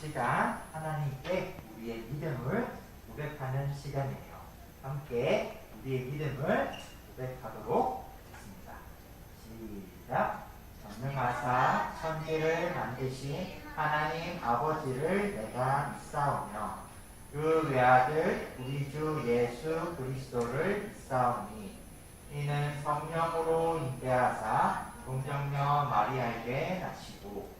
시간 하나님께 우리의 믿음을 고백하는 시간이에요. 함께 우리의 믿음을 고백하도록 하겠습니다. 시작. 전능하사 천지를 만드신 하나님 아버지를 내가 믿사오며 그 외아들 우리 주 예수 그리스도를 믿사오니 이는 성령으로 잉태하사 동정녀 마리아에게 나시고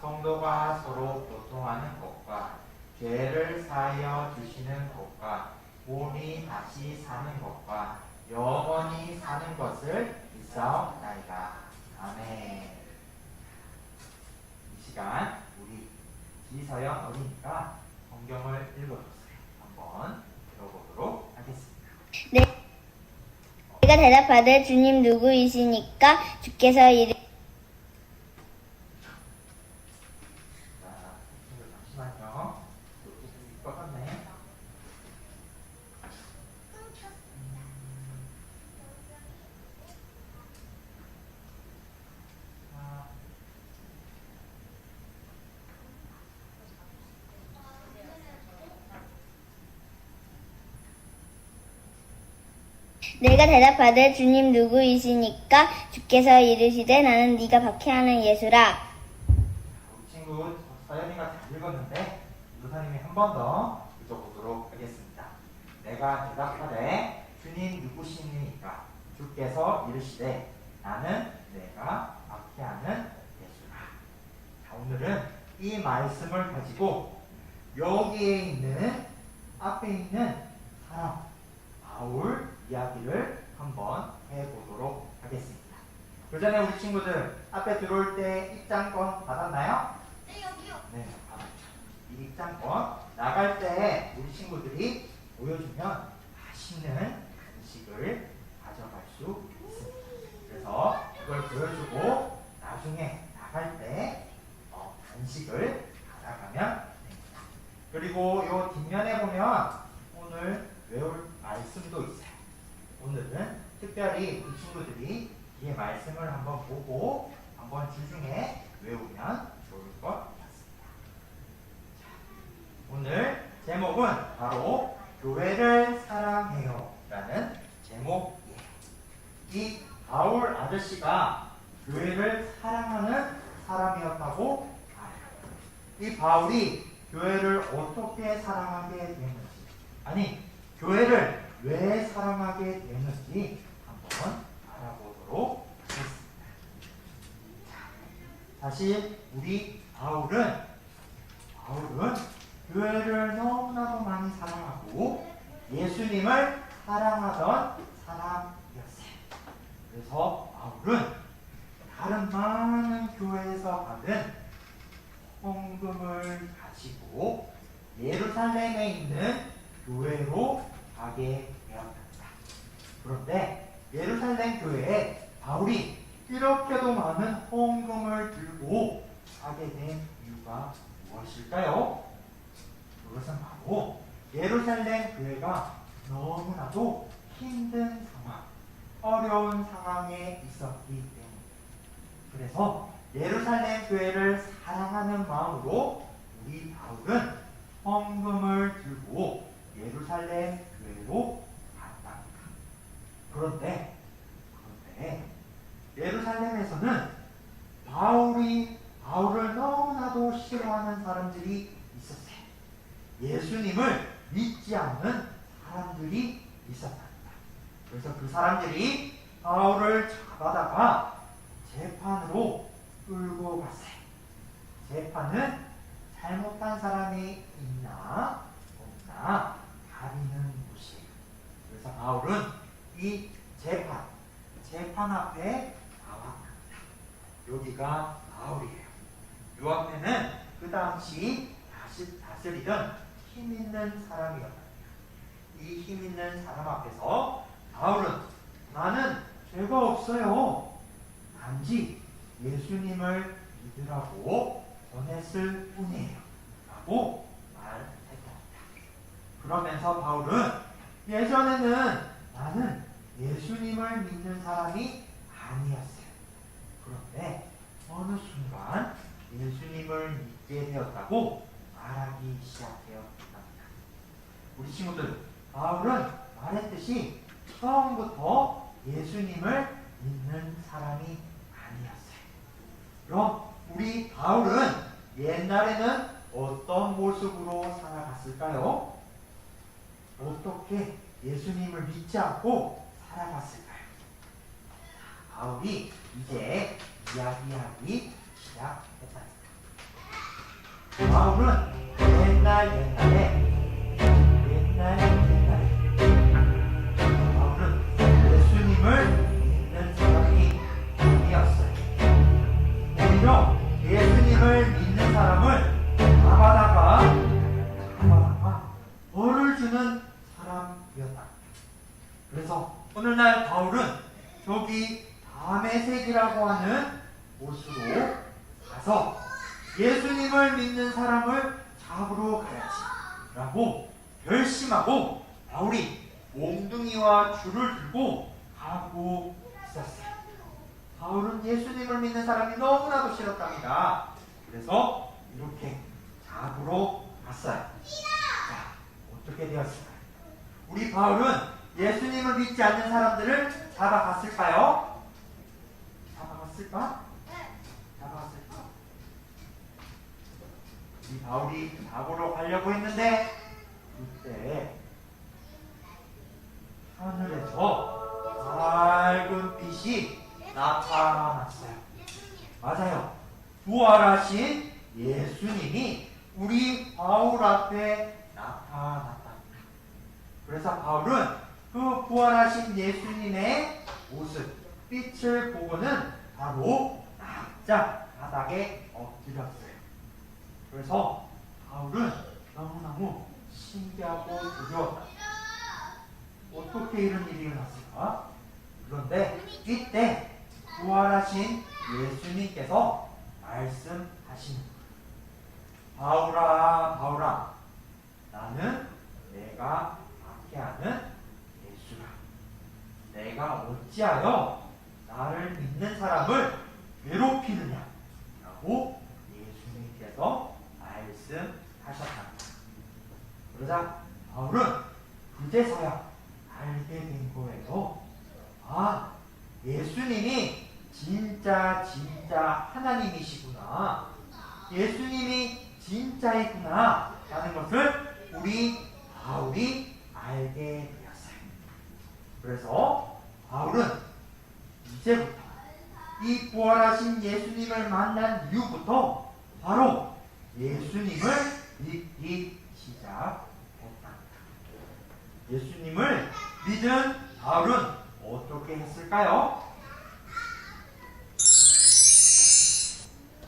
성도가 서로 교통하는 것과 죄를 사하여 주시는 것과 몸이 다시 사는 것과 영원히 사는 것을 믿사옵나이다. 아멘. 이 시간 우리 지서연 어린이가 성경을 읽어줬어요. 한번 들어보도록 하겠습니다. 내가 대답하되 주님 누구이시니까 주께서 이르 자, 친구들 잠시만요. 꺾었네. 아, 내가 대답하되 주님 누구이시니까 주께서 이르시되 나는 네가 박해하는 예수라 친구 서연이가 잘 읽었는데 유사님이 한 번더 읽어보도록 하겠습니다. 내가 대답하되 주님 누구시니까 주께서 이르시되 나는 내가 박해하는 예수라. 자, 오늘은 이 말씀을 가지고 여기에 있는 앞에 있는 사람 바울 이야기를 한번 해보도록 하겠습니다. 그 전에 우리 친구들 앞에 들어올 때 입장권 받았나요? 네, 여기요. 네, 받았죠. 이 입장권 나갈 때 우리 친구들이 보여주면 맛있는 간식을 가져갈 수 있습니다. 그래서 이걸 보여주고 나중에 나갈 때 어, 간식을 가져가면 됩니다. 그리고 이 뒷면에 보면 오늘 외울 말씀도 있어요. 오늘은 특별히 우리 친구들이 이 말씀을 한번 보고 한번 주중에 외우면 좋을 것 같습니다. 자, 오늘 제목은 바로 교회를 사랑해요 라는 제목이에요. 이 바울 아저씨가 교회를 사랑하는 사람이었다고 알아요. 이 바울이 교회를 어떻게 사랑하게 되었는지 아니 교회를 왜 사랑하게 되었는지 한번 알아보도록 하겠습니다. 자, 사실 우리 바울은 바울은 교회를 너무나도 많이 사랑하고 예수님을 사랑하던 사람이었어요. 그래서 바울은 다른 많은 교회에서 받은 헌금을 가지고 예루살렘에 있는 교회로 가게 되었답니다. 그런데 예루살렘 교회에 바울이 이렇게도 많은 헌금을 들고 가게 된 이유가 무엇일까요? 그것은 바로 예루살렘 교회가 너무나도 힘든 상황, 어려운 상황에 있었기 때문입니다. 그래서 예루살렘 교회를 사랑하는 마음으로 우리 바울은 헌금을 들고 예루살렘 교회로 갔답니다. 그런데 그런데 예루살렘에서는 바울이 바울을 너무나도 싫어하는 사람들이 있었어요. 예수님을 믿지 않는 사람들이 있었답니다. 그래서 그 사람들이 바울을 잡아다가 재판으로 끌고 갔어요. 재판은 잘못한 사람이 있나 없나 가리는. 그래서 바울은 이 재판, 재판 앞에 나왔답니다. 여기가 바울이에요. 요 앞에는 그 당시 다스리던 힘 있는 사람이었다. 이 힘 있는 사람 앞에서 바울은 나는 죄가 없어요. 단지 예수님을 믿으라고 전했을 뿐이에요. 라고 말했다. 그러면서 바울은 예전에는 나는 예수님을 믿는 사람이 아니었어요. 그런데 어느 순간 예수님을 믿게 되었다고 말하기 시작되었답니다. 우리 친구들, 바울은 말했듯이 처음부터 예수님을 믿는 사람이 아니었어요. 그럼 우리 바울은 옛날에는 어떤 모습으로 살아갔을까요? 어떻게 예수님을 믿지 않고 살아갔을까요? 바울이 이제 이야기하기 시작했다. 바울은 옛날 옛날에 옛날 오늘날 바울은 저기 다메섹이라고 하는 곳으로 가서 예수님을 믿는 사람을 잡으러 가야지 라고 결심하고 바울이 몽둥이와 줄을 들고 가고 있었어요. 바울은 예수님을 믿는 사람이 너무나도 싫었답니다. 그래서 이렇게 잡으러 갔어요. 자, 어떻게 되었을까요? 우리 바울은 예수님을 믿지 않는 사람들을 잡아갔을까요? 잡아갔을까? 잡아갔을까? 이 바울이 잡으러 가려고 했는데 그때 하늘에서 밝은 빛이 나타났어요. 맞아요. 부활하신 예수님이 우리 바울 앞에 나타났다. 그래서 바울은 그 부활하신 예수님의 모습, 빛을 보고는 바로 납작 바닥에 엎드렸어요. 그래서 바울은 너무너무 신기하고 두려웠다. 어떻게 이런 일이 일어났을까? 그런데 이때 부활하신 예수님께서 말씀하시는 거예요. 바울아, 바울아, 나는 내가 박해하는. 내가 어찌하여 나를 믿는 사람을 괴롭히느냐? 라고 예수님께서 말씀하셨답니다. 그러자 바울은 그제서야 알게 된 거예요. 아, 예수님이 진짜 진짜 하나님이시구나. 예수님이 진짜이구나. 라는 것을 우리 바울이 알게 되었어요. 그래서 이제부터 이 부활하신 예수님을 만난 이후부터 바로 예수님을 믿기 시작했다. 예수님을 믿은 바울은 어떻게 했을까요?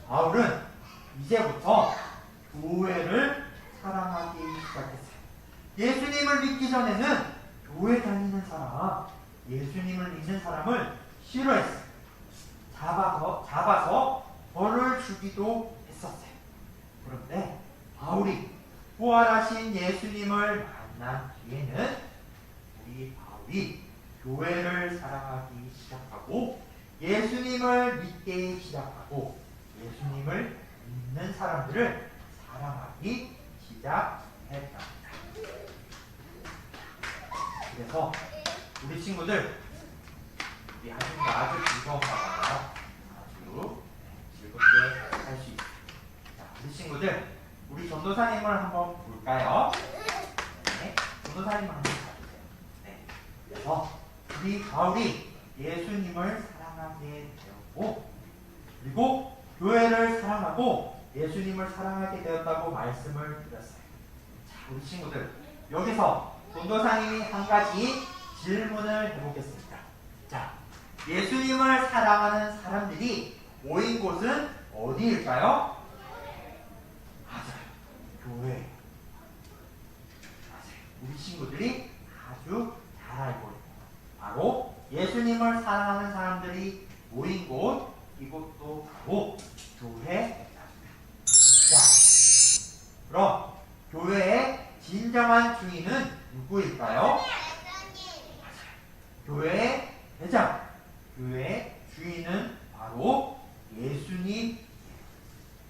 바울은 이제부터 교회를 사랑하기 시작했어요. 예수님을 믿기 전에는 교회 다니는 사람, 예수님을 믿는 사람을 싫어했어요. 잡아서, 잡아서 벌을 주기도 했었어요. 그런데 바울이 부활하신 예수님을 만난 뒤에는 우리 바울이 교회를 사랑하기 시작하고 예수님을 믿기 시작하고 예수님을 믿는 사람들을 사랑하기 시작했답니다. 그래서 우리 친구들 우리 하중이가 아주 즐거운가 봐요. 아주 즐겁게 할 수 있어요. 자, 우리 친구들 우리 전도사님을 한번 볼까요? 네, 전도사님 한번 봐주세요. 네, 그래서 우리 바울이 예수님을 사랑하게 되었고 그리고 교회를 사랑하고 예수님을 사랑하게 되었다고 말씀을 드렸어요. 자, 우리 친구들 여기서 전도사님이 한 가지 질문을 해보겠습니다. 자, 예수님을 사랑하는 사람들이 모인 곳은 어디일까요? 맞아요. 교회. 우리 친구들이 아주 잘 알고 있는 것. 바로 예수님을 사랑하는 사람들이 모인 곳, 이곳도 바로 교회입니다. 자, 그럼 교회의 진정한 주인은 누구일까요? 교회의 대장, 교회의 주인은 바로 예수님.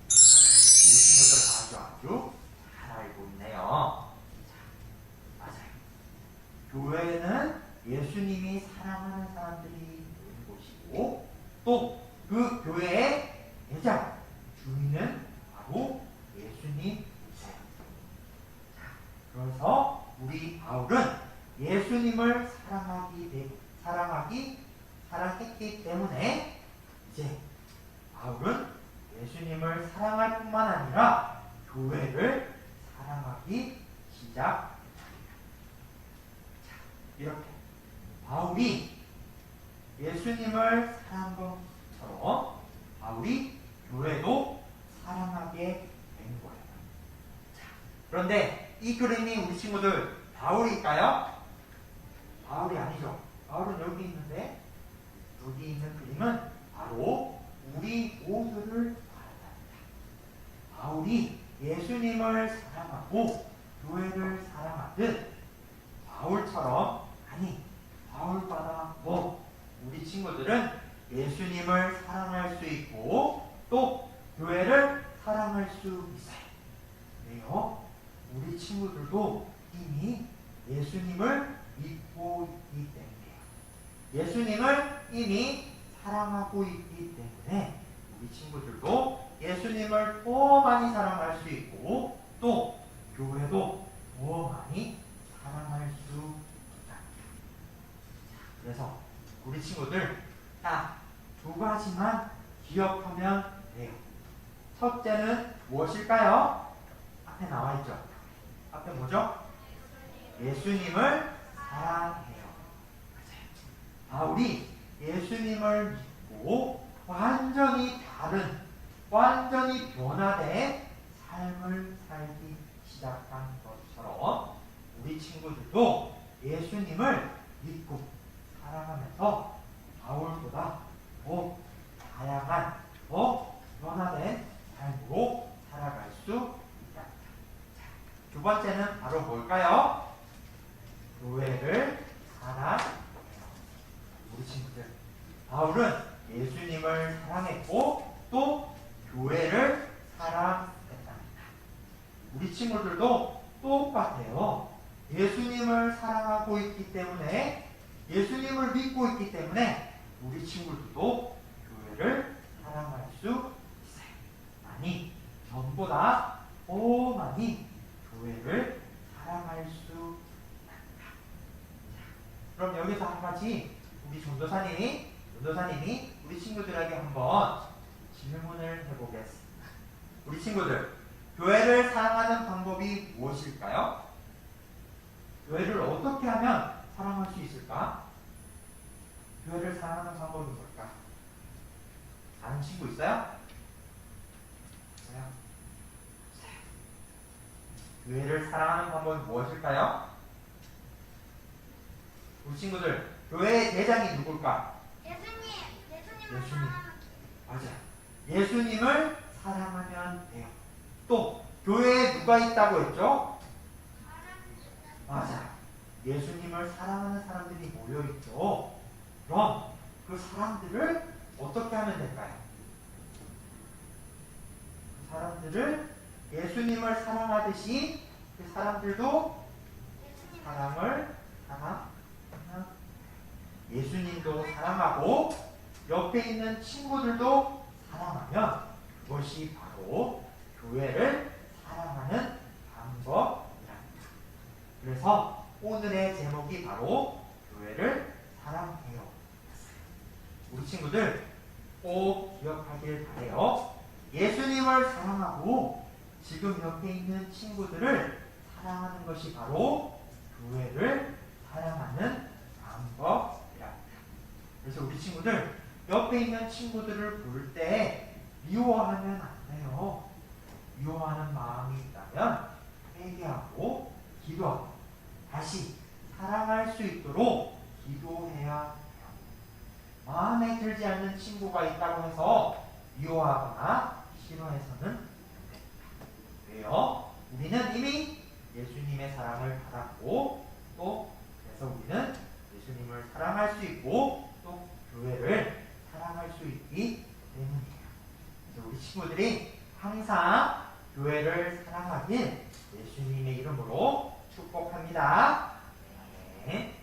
친구들 아주 아주 잘 알고 있네요. 자, 맞아요. 교회는 예수님이 사랑하는 사람들이 모인 곳이고 또 그 교회의 대장, 주인은 바로 예수님이세요. 자, 그래서 우리 바울은 예수님을 사랑하기, 때- 사랑하기, 사랑했기 때문에 이제 바울은 예수님을 사랑할 뿐만 아니라 교회를 사랑하기 시작합니다. 자, 이렇게 바울이 예수님을 사랑한 것처럼 바울이 교회도 사랑하게 된 거예요. 자, 그런데 이 그림이 우리 친구들 바울일까요? 바울이 아니죠. 바울은 여기 있는데 여기 있는 그림은 바로 우리 모두를 말합니다. 바울이 예수님을 사랑하고 교회를 사랑하듯 바울처럼 아니 바울보다 뭐 우리 친구들은 예수님을 사랑할 수 있고 또 교회를 사랑할 수 있어요. 왜요? 우리 친구들도 이미 예수님을 믿고 있기 때문에요. 예수님을 이미 사랑하고 있기 때문에 우리 친구들도 예수님을 더 많이 사랑할 수 있고 또 교회도 더 많이 사랑할 수 있다. 그래서 우리 친구들 딱 두 가지만 기억하면 돼요. 첫째는 무엇일까요? 앞에 나와 있죠. 앞에 뭐죠? 예수님을. 맞아요. 바울이 예수님을 믿고 완전히 다른, 완전히 변화된 삶을 살기 시작한 것처럼 우리 친구들도 예수님을 믿고 사랑하면서 바울보다 더 다양한, 더 변화된 삶으로 살아갈 수 있다. 자, 두 번째는 바로 뭘까요? 교회를 사랑해요. 우리 친구들. 바울은 예수님을 사랑했고 또 교회를 사랑했답니다. 우리 친구들도 똑같아요. 예수님을 사랑하고 있기 때문에 예수님을 믿고 있기 때문에 우리 친구들도 교회를 사랑할 수 있어요. 아니, 전보다 더 많이 교회를 사랑할 수 있다. 그럼 여기서 한 가지 우리 전도사님이 전도사님이 우리 친구들에게 한번 질문을 해보겠습니다. 우리 친구들 교회를 사랑하는 방법이 무엇일까요? 교회를 어떻게 하면 사랑할 수 있을까? 교회를 사랑하는 방법이 뭘까? 아는 친구 있어요? 있어요? 교회를 사랑하는 방법이 무엇일까요? 우리 친구들 교회의 대장이 누굴까? 예수님. 맞아. 예수님을 사랑하면 돼요. 또 교회에 누가 있다고 했죠? 맞아. 예수님을 사랑하는 사람들이 모여 있죠. 그럼 그 사람들을 어떻게 하면 될까요? 그 사람들을 예수님을 사랑하듯이 그 사람들도 사랑을 사랑 예수님도 사랑하고 옆에 있는 친구들도 사랑하면 그것이 바로 교회를 사랑하는 방법이랍니다. 그래서 오늘의 제목이 바로 교회를 사랑해요. 우리 친구들 꼭 기억하길 바래요. 예수님을 사랑하고 지금 옆에 있는 친구들을 사랑하는 것이 바로 교회를 사랑하는 방법이랍니다. 그래서 우리 친구들 옆에 있는 친구들을 볼 때 미워하면 안 돼요. 미워하는 마음이 있다면 회개하고 기도하고 다시 사랑할 수 있도록 기도해야 해요. 마음에 들지 않는 친구가 있다고 해서 미워하거나 싫어해서는 안 됩니다. 왜요? 우리는 이미 예수님의 사랑을 받았고 또 그래서 우리는 예수님을 사랑할 수 있고 또 교회를 사랑할 수 있기 때문이에요. 그래서 우리 친구들이 항상 교회를 사랑하길 예수님의 이름으로 축복합니다. 네.